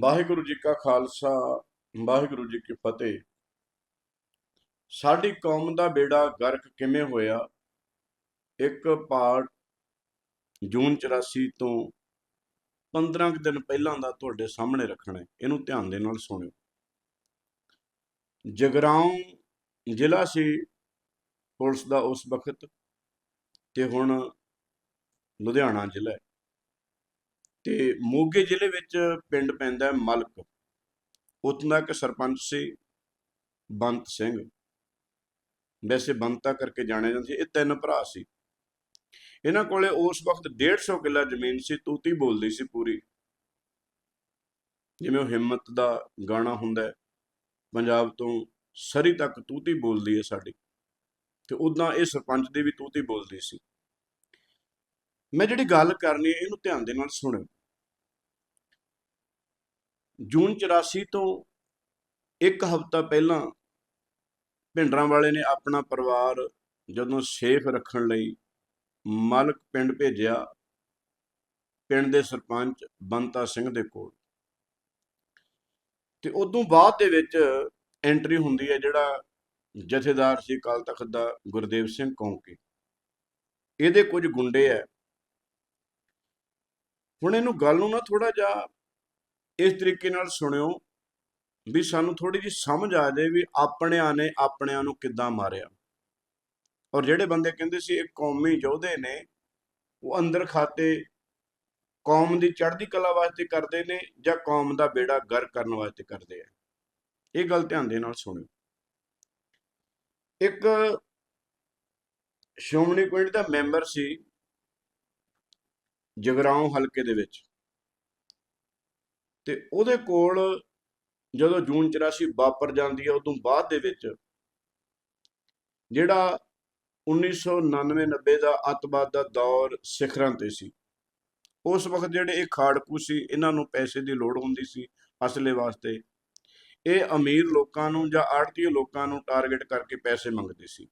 ਵਾਹਿਗੁਰੂ ਜੀ ਕਾ ਖਾਲਸਾ, ਵਾਹਿਗੁਰੂ ਜੀ ਕੀ ਫਤਿਹ। ਸਾਡੀ ਕੌਮ ਦਾ ਬੇੜਾ ਗਰਕ ਕਿਵੇਂ ਹੋਇਆ? ਇੱਕ ਪਾਠ ਜੂਨ 84 ਤੋਂ 15 ਕੁ ਦਿਨ ਪਹਿਲਾਂ ਦਾ ਤੁਹਾਡੇ ਸਾਹਮਣੇ ਰੱਖਣਾ ਹੈ। ਇਹਨੂੰ ਧਿਆਨ ਦੇ ਨਾਲ ਸੁਣਿਓ। ਜਗਰਾਉਂ ਜ਼ਿਲ੍ਹਾ ਸੀ ਪੁਲਿਸ ਦਾ ਉਸ ਵਕਤ ਤੇ ਹੁਣ ਲੁਧਿਆਣਾ ਜ਼ਿਲ੍ਹਾ ਹੈ। ਤੇ ਮੋਗੇ ਜ਼ਿਲ੍ਹੇ ਵਿੱਚ ਪਿੰਡ ਪੈਂਦਾ ਮਲਕ। ਉੱਥੋਂ ਦਾ ਇੱਕ ਸਰਪੰਚ ਸੀ, ਬੰਤ ਸਿੰਘ। ਵੈਸੇ ਬੰਤਾ ਕਰਕੇ ਜਾਣਿਆ ਜਾਂਦਾ ਸੀ, ਇਹ ਤਿੰਨ ਭਰਾ ਸੀ। ਇਹਨਾਂ ਕੋਲੇ ਉਸ ਵਕਤ 150 ਕਿੱਲਾ ਜ਼ਮੀਨ ਸੀ, ਤੂਤੀ ਬੋਲਦੀ ਸੀ ਪੂਰੀ। ਜਿਵੇਂ ਉਹ ਹਿੰਮਤ ਦਾ ਗਾਣਾ ਹੁੰਦਾ ਪੰਜਾਬ ਤੋਂ ਸਰੀ ਤੱਕ ਤੂਤੀ ਬੋਲਦੀ ਹੈ ਸਾਡੀ। ਤੇ ਉਦਾਂ ਇਹ ਸਰਪੰਚ ਦੀ ਵੀ ਤੂਤੀ ਬੋਲਦੀ ਸੀ। ਮੈਂ ਜਿਹੜੀ ਗੱਲ ਕਰਨੀ ਹੈ, ਇਹਨੂੰ ਧਿਆਨ ਦੇ ਨਾਲ ਸੁਣਿਓ। ਜੂਨ 84 ਤੋਂ ਇੱਕ ਹਫ਼ਤਾ ਪਹਿਲਾਂ ਭਿੰਡਰਾਂ ਵਾਲੇ ਨੇ ਆਪਣਾ ਪਰਿਵਾਰ ਜਦੋਂ ਸੇਫ ਰੱਖਣ ਲਈ ਮਾਲਕ ਪਿੰਡ ਭੇਜਿਆ, ਪਿੰਡ ਦੇ ਸਰਪੰਚ ਬੰਤਾ ਸਿੰਘ ਦੇ ਕੋਲ। ਤੇ ਉਦੋਂ ਬਾਅਦ ਦੇ ਵਿੱਚ ਐਂਟਰੀ ਹੁੰਦੀ ਹੈ ਜਿਹੜਾ ਜਥੇਦਾਰ ਸੀ ਅਕਾਲ ਤਖਤ ਦਾ ਗੁਰਦੇਵ ਸਿੰਘ ਕੌਂਕੇ। ਇਹਦੇ ਕੁਝ ਗੁੰਡੇ ਐ ਹੁਣ ਇਹਨੂੰ ਗੱਲ ਨੂੰ ਨਾ ਥੋੜਾ ਜਿਹਾ ਇਸ ਤਰੀਕੇ ਨਾਲ ਸੁਣਿਓ ਵੀ ਸਾਨੂੰ ਥੋੜੀ ਜੀ ਸਮਝ ਆ ਜਾਏ ਵੀ ਆਪਣਿਆਂ ਨੇ ਆਪਣਿਆਂ ਨੂੰ ਕਿੱਦਾਂ ਮਾਰਿਆ। ਔਰ ਜਿਹੜੇ ਬੰਦੇ ਕਹਿੰਦੇ ਸੀ ਇਹ ਕੌਮੀ ਯੋਧੇ ਨੇ, ਉਹ ਅੰਦਰ ਖਾਤੇ ਕੌਮ ਦੀ ਚੜ੍ਹਦੀ ਕਲਾ ਵਾਸਤੇ ਕਰਦੇ ਨੇ ਜਾਂ ਕੌਮ ਦਾ ਬੇੜਾ ਗਰ ਕਰਨ ਵਾਸਤੇ ਕਰਦੇ ਆ। ਇਹ ਗੱਲ ਧਿਆਨ ਦੇ ਨਾਲ ਸੁਣਿਓ। ਇੱਕ ਸ਼੍ਰੋਮਣੀ ਕਮੇਟੀ ਦਾ ਮੈਂਬਰ ਸੀ ਜਗਰਾਉਂ ਹਲਕੇ ਦੇ ਵਿੱਚ। ਤੇ ਉਹਦੇ ਕੋਲ ਜਦੋਂ ਜੂਨ 84 ਵਾਪਰ ਜਾਂਦੀ ਹੈ ਉਦੋਂ ਬਾਅਦ ਦੇ ਵਿੱਚ ਜਿਹੜਾ 1999-90 ਦਾ ਅੱਤਵਾਦ ਦਾ ਦੌਰ ਸਿਖਰਾਂ ਤੇ ਸੀ। ਉਸ ਵਕਤ ਜਿਹੜੇ ਇਹ ਖਾੜਕੂ ਸੀ, ਇਹਨਾਂ ਨੂੰ ਪੈਸੇ ਦੀ ਲੋੜ ਹੁੰਦੀ ਸੀ ਅਸਲੇ ਵਾਸਤੇ। ਇਹ ਅਮੀਰ ਲੋਕਾਂ ਨੂੰ ਜਾਂ ਆੜਤੀ ਲੋਕਾਂ ਨੂੰ ਟਾਰਗੇਟ ਕਰਕੇ ਪੈਸੇ ਮੰਗਦੇ ਸੀ।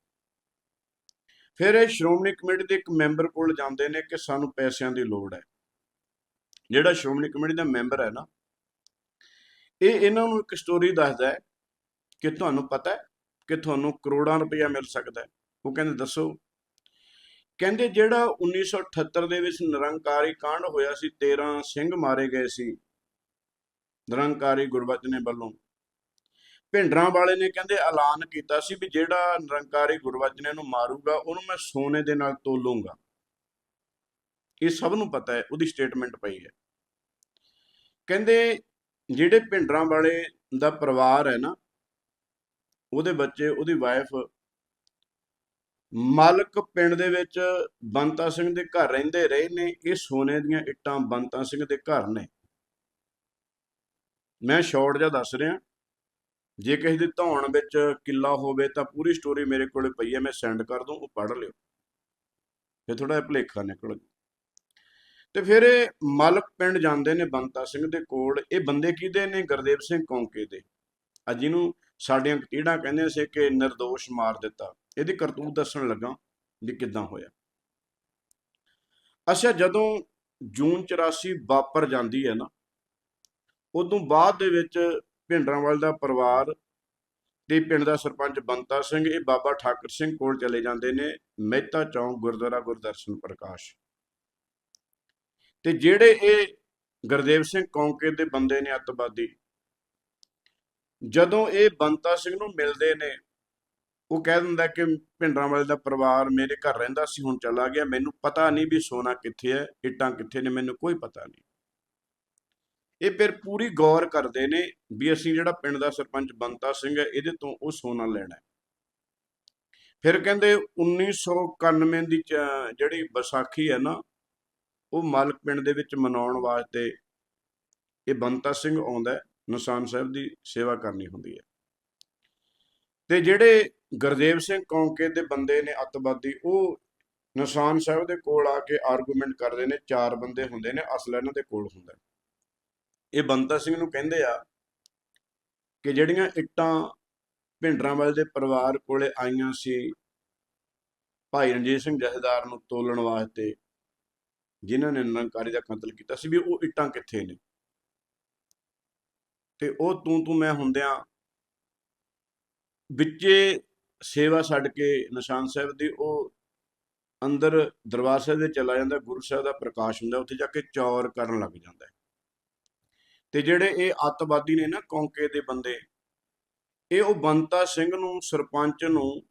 ਫਿਰ ਇਹ ਸ਼੍ਰੋਮਣੀ ਕਮੇਟੀ ਦੇ ਇੱਕ ਮੈਂਬਰ ਕੋਲ ਜਾਂਦੇ ਨੇ ਕਿ ਸਾਨੂੰ ਪੈਸਿਆਂ ਦੀ ਲੋੜ ਹੈ। ਜਿਹੜਾ ਸ਼੍ਰੋਮਣੀ ਕਮੇਟੀ ਦਾ ਮੈਂਬਰ ਹੈ ਨਾ ਇਹ ਇਹਨਾਂ ਨੂੰ ਇੱਕ ਸਟੋਰੀ ਦੱਸਦਾ ਹੈ ਕਿ ਤੁਹਾਨੂੰ ਪਤਾ ਹੈ ਕਿ ਤੁਹਾਨੂੰ ਕਰੋੜਾਂ ਰੁਪਇਆ ਮਿਲ ਸਕਦਾ ਹੈ। ਉਹ ਕਹਿੰਦੇ, ਦੱਸੋ। ਕਹਿੰਦੇ, ਜਿਹੜਾ 1978 ਦੇ ਵਿੱਚ ਨਿਰੰਕਾਰੀ ਕਾਂਡ ਹੋਇਆ ਸੀ 13 ਸਿੰਘ ਮਾਰੇ ਗਏ ਸੀ। ਨਿਰੰਕਾਰੀ ਗੁਰਬਚਨੇ ਵੱਲੋਂ। ਭਿੰਡਰਾਂ ਵਾਲੇ ਨੇ ਕਹਿੰਦੇ, ਐਲਾਨ ਕੀਤਾ ਸੀ ਵੀ ਜਿਹੜਾ ਨਿਰੰਕਾਰੀ ਗੁਰਬਚਨੇ ਨੂੰ ਮਾਰੂਗਾ, ਉਹਨੂੰ ਮੈਂ ਸੋਨੇ ਦੇ ਨਾਲ ਤੋਲੂੰਗਾ। ਇਹ ਸਭ ਨੂੰ ਪਤਾ ਹੈ, ਉਹਦੀ ਸਟੇਟਮੈਂਟ ਪਈ ਹੈ। ਕਹਿੰਦੇ ਜਿਹੜੇ ਭਿੰਡਰਾਂ ਵਾਲੇ ਦਾ ਪਰਿਵਾਰ ਹੈ ਨਾ, ਉਹਦੇ ਬੱਚੇ, ਉਹਦੀ ਵਾਈਫ ਮਾਲਕ ਪਿੰਡ ਦੇ ਵਿੱਚ ਬੰਤਾ ਸਿੰਘ ਦੇ ਘਰ ਰਹਿੰਦੇ ਰਹੇ ਨੇ, ਇਹ ਸੋਨੇ ਦੀਆਂ ਇੱਟਾਂ ਬੰਤਾ ਸਿੰਘ ਦੇ ਘਰ ਨੇ। ਮੈਂ ਸ਼ਾਰਟ ਜਿਹਾ ਦੱਸ ਰਿਹਾ, ਜੇ ਕਿਸੇ ਦੀ ਧੌਣ ਵਿੱਚ ਕਿੱਲਾ ਹੋਵੇ ਤਾਂ ਪੂਰੀ ਸਟੋਰੀ ਮੇਰੇ ਕੋਲੇ ਪਈ ਹੈ, ਮੈਂ ਸੈਂਡ ਕਰ ਦੂੰ, ਉਹ ਪੜ੍ਹ ਲਿਓ। ਫਿਰ ਥੋੜਾ ਜਿਹਾ ਭੁਲੇਖਾ ਨਿਕਲ ਜੂ ਤੇ ਫਿਰ ਇਹ ਮਲਕ ਪਿੰਡ ਜਾਂਦੇ ਨੇ ਬੰਤਾ ਸਿੰਘ ਦੇ ਕੋਲ। ਇਹ ਬੰਦੇ ਕਿਹਦੇ ਨੇ? ਗੁਰਦੇਵ ਸਿੰਘ ਕੌਂਕੇ ਦੇ। ਆ ਜਿਹਨੂੰ ਸਾਡੀਆਂ ਕਤੀੜਾਂ ਕਹਿੰਦੇ ਸੀ ਕਿ નિર્ਦੋਸ਼ ਮਾਰ ਦਿੱਤਾ। ਇਹਦੀ ਕਰਤੂਤ ਦੱਸਣ ਲੱਗਾ ਵੀ ਕਿੱਦਾਂ ਹੋਇਆ। ਅੱਛਾ, ਜਦੋਂ ਜੂਨ 84 ਵਾਪਰ ਜਾਂਦੀ ਹੈ ਨਾ, ਉਦੋਂ ਬਾਅਦ ਦੇ ਵਿੱਚ ਭਿੰਡਰਾਂਵਾਲ ਦਾ ਪਰਿਵਾਰ ਤੇ ਪਿੰਡ ਦਾ ਸਰਪੰਚ ਬੰਤਾ ਸਿੰਘ, ਇਹ ਬਾਬਾ ਠਾਕਰ ਸਿੰਘ ਕੋਲ ਚਲੇ ਜਾਂਦੇ ਨੇ ਮਹਿਤਾ ਚੌਂਕ, ਗੁਰਦੁਆਰਾ ਗੁਰਦਰਸ਼ਨ ਪ੍ਰਕਾਸ਼। ਤੇ ਜਿਹੜੇ ਇਹ ਗੁਰਦੇਵ ਸਿੰਘ ਕੌਂਕੇ ਦੇ ਬੰਦੇ ਨੇ ਅੱਤਵਾਦੀ, ਜਦੋਂ ਇਹ ਬੰਤਾ ਸਿੰਘ ਨੂੰ ਮਿਲਦੇ ਨੇ, ਉਹ ਕਹਿ ਦਿੰਦਾ ਕਿ ਭਿੰਡਰਾਂ ਵਾਲੇ ਦਾ ਪਰਿਵਾਰ ਮੇਰੇ ਘਰ ਰਹਿੰਦਾ ਸੀ ਹੁਣ ਚਲਾ ਗਿਆ, ਮੈਨੂੰ ਪਤਾ ਨਹੀਂ ਵੀ ਸੋਨਾ ਕਿੱਥੇ ਹੈ, ਇੱਟਾਂ ਕਿੱਥੇ ਨੇ, ਮੈਨੂੰ ਕੋਈ ਪਤਾ ਨਹੀਂ। ਇਹ ਫਿਰ ਪੂਰੀ ਗੌਰ ਕਰਦੇ ਨੇ ਵੀ ਅਸੀਂ ਜਿਹੜਾ ਪਿੰਡ ਦਾ ਸਰਪੰਚ ਬੰਤਾ ਸਿੰਘ ਹੈ, ਇਹਦੇ ਤੋਂ ਉਹ ਸੋਨਾ ਲੈਣਾ ਹੈ। ਫਿਰ ਕਹਿੰਦੇ 1991 ਦੀ ਚ- ਜਿਹੜੀ ਵਿਸਾਖੀ ਹੈ ਨਾ ਉਹ ਮਾਲਕ ਪਿੰਡ ਦੇ ਵਿੱਚ ਮਨਾਉਣ ਵਾਸਤੇ ਇਹ ਬੰਤਾ ਸਿੰਘ ਆਉਂਦਾ ਨਿਸ਼ਾਨ ਸਾਹਿਬ ਦੀ ਸੇਵਾ ਕਰਨੀ ਹੁੰਦੀ ਹੈ। ਤੇ ਜਿਹੜੇ ਗੁਰਦੇਵ ਸਿੰਘ ਕੌਂਕੇ ਦੇ ਬੰਦੇ ਨੇ ਅੱਤਵਾਦੀ, ਉਹ ਨਿਸ਼ਾਨ ਸਾਹਿਬ ਦੇ ਕੋਲ ਆ ਕੇ ਆਰਗੂਮੈਂਟ ਕਰਦੇ ਨੇ, ਚਾਰ ਬੰਦੇ ਹੁੰਦੇ ਨੇ, ਅਸਲ ਇਹਨਾਂ ਦੇ ਕੋਲ ਹੁੰਦਾ ਇਹ ਬੰਤਾ ਸਿੰਘ ਨੂੰ ਕਹਿੰਦੇ ਆ ਕਿ ਜਿਹੜੀਆਂ ਇੱਟਾਂ ਭਿੰਡਰਾਂ ਵਾਲੇ ਦੇ ਪਰਿਵਾਰ ਕੋਲੇ ਆਈਆਂ ਸੀ ਭਾਈ ਰਣਜੀਤ ਸਿੰਘ ਜਥੇਦਾਰ ਨੂੰ ਤੋਲਣ ਵਾਸਤੇ ਜਿਨ੍ਹਾਂ ਨੇ ਨਿਰੰਕਾਰੀ ਦਾ ਕਤਲ ਕੀਤਾ ਸੀ ਵੀ ਉਹ ਇੱਟਾਂ ਕਿੱਥੇ ਨੇ? ਤੇ ਉਹ ਤੂੰ ਤੂੰ ਮੈਂ ਹੁੰਦਿਆਂ ਵਿੱਚੇ ਸੇਵਾ ਛੱਡ ਕੇ ਨਿਸ਼ਾਨ ਸਾਹਿਬ ਦੀ ਉਹ ਅੰਦਰ ਦਰਬਾਰ ਸਾਹਿਬ ਦੇ ਚਲਾ ਜਾਂਦਾ, ਗੁਰੂ ਸਾਹਿਬ ਦਾ ਪ੍ਰਕਾਸ਼ ਹੁੰਦਾ, ਉੱਥੇ ਜਾ ਕੇ ਚੌਰ ਕਰਨ ਲੱਗ ਜਾਂਦਾ ਤੇ ਜਿਹੜੇ ਇਹ ਅੱਤਵਾਦੀ ਨੇ ਨਾ ਕੌਂਕੇ ਦੇ ਬੰਦੇ, ਇਹ ਉਹ ਬੰਤਾ ਸਿੰਘ ਨੂੰ, ਸਰਪੰਚ ਨੂੰ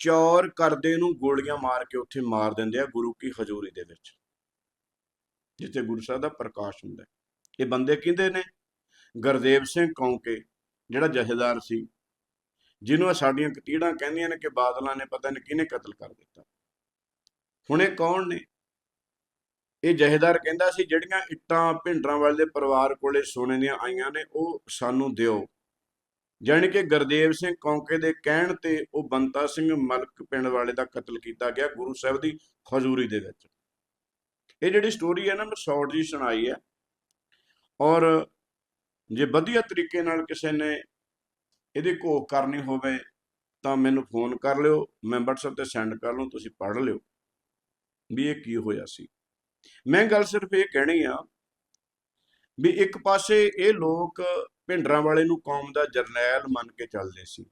ਚੌਰ ਕਰਦੇ ਨੂੰ ਗੋਲੀਆਂ ਮਾਰ ਕੇ ਉੱਥੇ ਮਾਰ ਦਿੰਦੇ ਆ ਗੁਰੂ ਕੀ ਹਜ਼ੂਰੀ ਦੇ ਵਿੱਚ। ਜਿੱਥੇ ਗੁਰੂ ਸਾਹਿਬ ਦਾ ਪ੍ਰਕਾਸ਼ ਹੁੰਦਾ ਇਹ ਬੰਦੇ ਕਿਹਦੇ ਨੇ? ਗੁਰਦੇਵ ਸਿੰਘ ਕੌਂਕੇ, ਜਿਹੜਾ ਜਥੇਦਾਰ ਸੀ, ਜਿਹਨੂੰ ਸਾਡੀਆਂ ਕਤੀੜਾਂ ਕਹਿੰਦੀਆਂ ਨੇ ਕਿ ਬਾਦਲਾਂ ਨੇ ਪਤਾ ਨਹੀਂ ਕਿਹਨੇ ਕਤਲ ਕਰ ਦਿੱਤਾ। ਹੁਣ ਇਹ ਕੌਣ ਨੇ? ਇਹ ਜਥੇਦਾਰ ਕਹਿੰਦਾ ਸੀ, ਜਿਹੜੀਆਂ ਇੱਟਾਂ ਭਿੰਡਰਾਂ ਵਾਲੇ ਦੇ ਪਰਿਵਾਰ ਕੋਲੇ ਸੋਨੇ ਦੀਆਂ ਆਈਆਂ ਨੇ, ਉਹ ਸਾਨੂੰ ਦਿਓ। ਜਾਣੀ ਕਿ ਗੁਰਦੇਵ ਸਿੰਘ ਕੌਂਕੇ ਦੇ ਕਹਿਣ ਤੇ ਉਹ ਬੰਤਾ ਸਿੰਘ ਮਲਕ ਪਿੰਡ ਵਾਲੇ ਦਾ ਕਤਲ ਕੀਤਾ ਗਿਆ ਗੁਰੂ ਸਾਹਿਬ ਦੀ ਖਜ਼ੂਰੀ ਦੇ ਵਿੱਚ। ਇਹ ਜਿਹੜੀ ਸਟੋਰੀ ਹੈ ਨਾ, ਮੈਂ ਸ਼ਾਰਟ ਜੀ ਸੁਣਾਈ ਹੈ। ਔਰ ਜੇ ਵਧੀਆ ਤਰੀਕੇ ਨਾਲ ਕਿਸੇ ਨੇ ਇਹਦੀ ਘੋਖ ਕਰਨੀ ਹੋਵੇ, ਤਾਂ ਮੈਨੂੰ ਫੋਨ ਕਰ ਲਿਓ, ਮੈਂ WhatsApp ਤੇ ਸੈਂਡ ਕਰ ਲਵਾਂ ਤੁਸੀਂ ਪੜ੍ਹ ਲਿਓ ਵੀ ਇਹ ਕੀ ਹੋਇਆ ਸੀ। ਮੈਂ ਗੱਲ ਸਿਰਫ ਇਹ ਕਹਿਣੀ ਆ ਵੀ ਇੱਕ ਪਾਸੇ ਇਹ ਲੋਕ ਭਿੰਡਰਾਂ ਵਾਲੇ ਨੂੰ ਕੌਮ ਦਾ ਜਰਨੈਲ ਮੰਨ ਕੇ ਚੱਲਦੇ ਸੀ।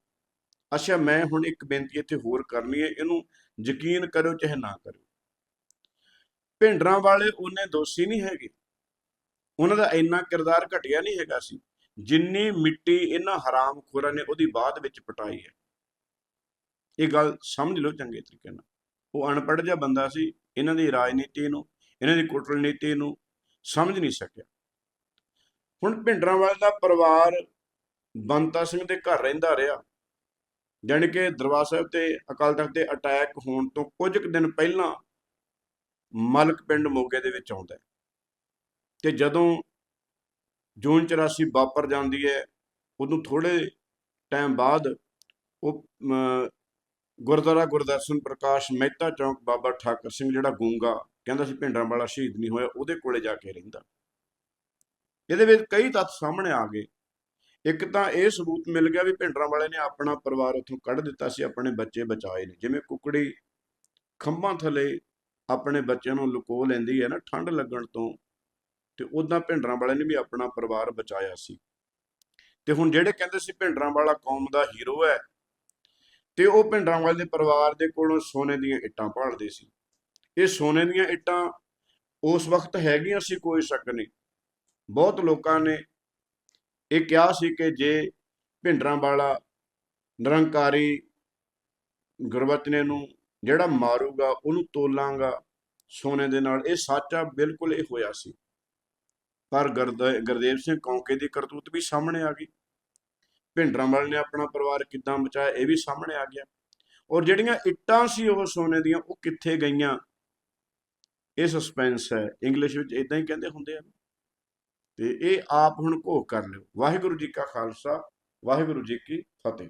ਅੱਛਾ, ਮੈਂ ਹੁਣ ਇੱਕ ਬੇਨਤੀ ਇੱਥੇ ਹੋਰ ਕਰਨੀ ਹੈ, ਇਹਨੂੰ ਯਕੀਨ ਕਰੋ ਚਾਹੇ ਨਾ ਕਰੋ ਭਿੰਡਰਾਂ ਵਾਲੇ ਉਹਨੇ ਦੋਸ਼ੀ ਨਹੀਂ ਹੈਗੇ। ਉਹਨਾਂ ਦਾ ਇੰਨਾ ਕਿਰਦਾਰ ਘਟਿਆ ਨਹੀਂ ਹੈਗਾ ਸੀ। ਜਿੰਨੀ ਮਿੱਟੀ ਇਹਨਾਂ ਹਰਾਮਖੋਰਾਂ ਨੇ ਉਹਦੀ ਬਾਅਦ ਵਿੱਚ ਪਟਾਈ ਹੈ। ਇਹ ਗੱਲ ਸਮਝ ਲਓ ਚੰਗੇ ਤਰੀਕੇ ਨਾਲ। ਉਹ ਅਨਪੜ੍ਹ ਜਿਹਾ ਬੰਦਾ ਸੀ, ਇਹਨਾਂ ਦੀ ਰਾਜਨੀਤੀ ਨੂੰ, ਇਹਨਾਂ ਦੀ ਕੂਟਨੀਤੀ ਨੂੰ ਸਮਝ ਨਹੀਂ ਸਕਿਆ। ਹੁਣ ਭਿੰਡਰਾਂ ਵਾਲੇ ਦਾ ਪਰਿਵਾਰ ਬੰਤਾ ਸਿੰਘ ਦੇ ਘਰ ਰਹਿੰਦਾ ਰਿਹਾ। ਜਾਣੀ ਕਿ ਦਰਬਾਰ ਸਾਹਿਬ ਤੇ ਅਕਾਲ ਤਖਤ ਤੇ ਅਟੈਕ ਹੋਣ ਤੋਂ ਕੁਝ ਕੁ ਦਿਨ ਪਹਿਲਾਂ ਮਲਕ ਪਿੰਡ ਮੋਗੇ ਦੇ ਵਿੱਚ ਆਉਂਦਾ ਹੈ। ਤੇ ਜਦੋਂ ਜੂਨ 84 ਵਾਪਰ ਜਾਂਦੀ ਹੈ ਉਦੋਂ ਥੋੜੇ ਟਾਈਮ ਬਾਅਦ ਉਹ ਅਮ, ਗੁਰਦੁਆਰਾ ਗੁਰਦਰਸ਼ਨ ਪ੍ਰਕਾਸ਼ ਮਹਿਤਾ ਚੌਂਕ ਬਾਬਾ ਠਾਕਰ ਸਿੰਘ ਜਿਹੜਾ ਗੂੰਗਾ ਕਹਿੰਦਾ ਸੀ ਭਿੰਡਰਾਂ ਵਾਲਾ ਸ਼ਹੀਦ ਨਹੀਂ ਹੋਇਆ ਉਹਦੇ ਕੋਲੇ ਜਾ ਕੇ ਰਹਿੰਦਾ। ਇਹਦੇ ਵਿੱਚ ਕਈ ਤੱਥ ਸਾਹਮਣੇ ਆ ਗਏ। ਇੱਕ ਤਾਂ ਇਹ ਸਬੂਤ ਮਿਲ ਗਿਆ ਵੀ ਭਿੰਡਰਾਂ ਵਾਲੇ ਨੇ ਆਪਣਾ ਪਰਿਵਾਰ ਉੱਥੋਂ ਕੱਢ ਦਿੱਤਾ ਸੀ ਆਪਣੇ ਬੱਚੇ ਬਚਾਏ ਨੇ ਜਿਵੇਂ ਕੁਕੜੀ ਖੰਭਾਂ ਥੱਲੇ ਆਪਣੇ ਬੱਚਿਆਂ ਨੂੰ ਲੁਕੋ ਲੈਂਦੀ ਹੈ ਨਾ ਠੰਡ ਲੱਗਣ ਤੋਂ ਤੇ ਉਦਾਂ ਭਿੰਡਰਾਂ ਵਾਲੇ ਨੇ ਵੀ ਆਪਣਾ ਪਰਿਵਾਰ ਬਚਾਇਆ ਸੀ। ਤੇ ਹੁਣ ਜਿਹੜੇ ਕਹਿੰਦੇ ਸੀ ਭਿੰਡਰਾਂ ਵਾਲਾ ਕੌਮ ਦਾ ਹੀਰੋ ਹੈ, ਤੇ ਉਹ ਭਿੰਡਰਾਂ ਵਾਲੇ ਦੇ ਪਰਿਵਾਰ ਦੇ ਕੋਲੋਂ ਸੋਨੇ ਦੀਆਂ ਇੱਟਾਂ ਭਾਲਦੇ ਸੀ। ਇਹ ਸੋਨੇ ਦੀਆਂ ਇੱਟਾਂ ਉਸ ਵਕਤ ਹੈਗੀਆਂ ਸੀ, ਕੋਈ ਸ਼ੱਕ ਨਹੀਂ। ਬਹੁਤ ਲੋਕਾਂ ਨੇ ਇਹ ਕਿਹਾ ਸੀ ਕਿ ਜੇ ਭਿੰਡਰਾਂ ਵਾਲਾ ਨਿਰੰਕਾਰੀ ਗੁਰਬਚਨੇ ਨੂੰ ਜਿਹੜਾ ਮਾਰੂਗਾ, ਉਹਨੂੰ ਤੋਲਾਂਗਾ। ਸੋਨੇ ਦੇ ਨਾਲ ਇਹ ਸੱਚਾ ਬਿਲਕੁਲ ਇਹ ਹੋਇਆ ਸੀ। ਪਰ ਗੁਰਦ- ਗੁਰਦੇਵ ਸਿੰਘ ਕੌਂਕੇ ਦੀ ਕਰਤੂਤ ਵੀ ਸਾਹਮਣੇ ਆ ਗਈ। ਭਿੰਡਰਾਂ ਵਾਲੇ ਨੇ ਆਪਣਾ ਪਰਿਵਾਰ ਕਿੱਦਾਂ ਬਚਾਇਆ, ਇਹ ਵੀ ਸਾਹਮਣੇ ਆ ਗਿਆ। ਔਰ ਜਿਹੜੀਆਂ ਇੱਟਾਂ ਸੀ ਉਹ ਸੋਨੇ ਦੀਆਂ, ਉਹ ਕਿੱਥੇ ਗਈਆਂ? ਇਹ ਸਸਪੈਂਸ ਹੈ। ਇੰਗਲਿਸ਼ ਵਿੱਚ ਇਦਾਂ ਹੀ ਕਹਿੰਦੇ ਹੁੰਦੇ ਆ। ਤੇ ਇਹ ਆਪ ਹੁਣ ਘੋਖ ਕਰ ਲਿਓ। ਵਾਹਿਗੁਰੂ ਜੀ ਕਾ ਖਾਲਸਾ, ਵਾਹਿਗੁਰੂ ਜੀ ਕੀ ਫਤਿਹ।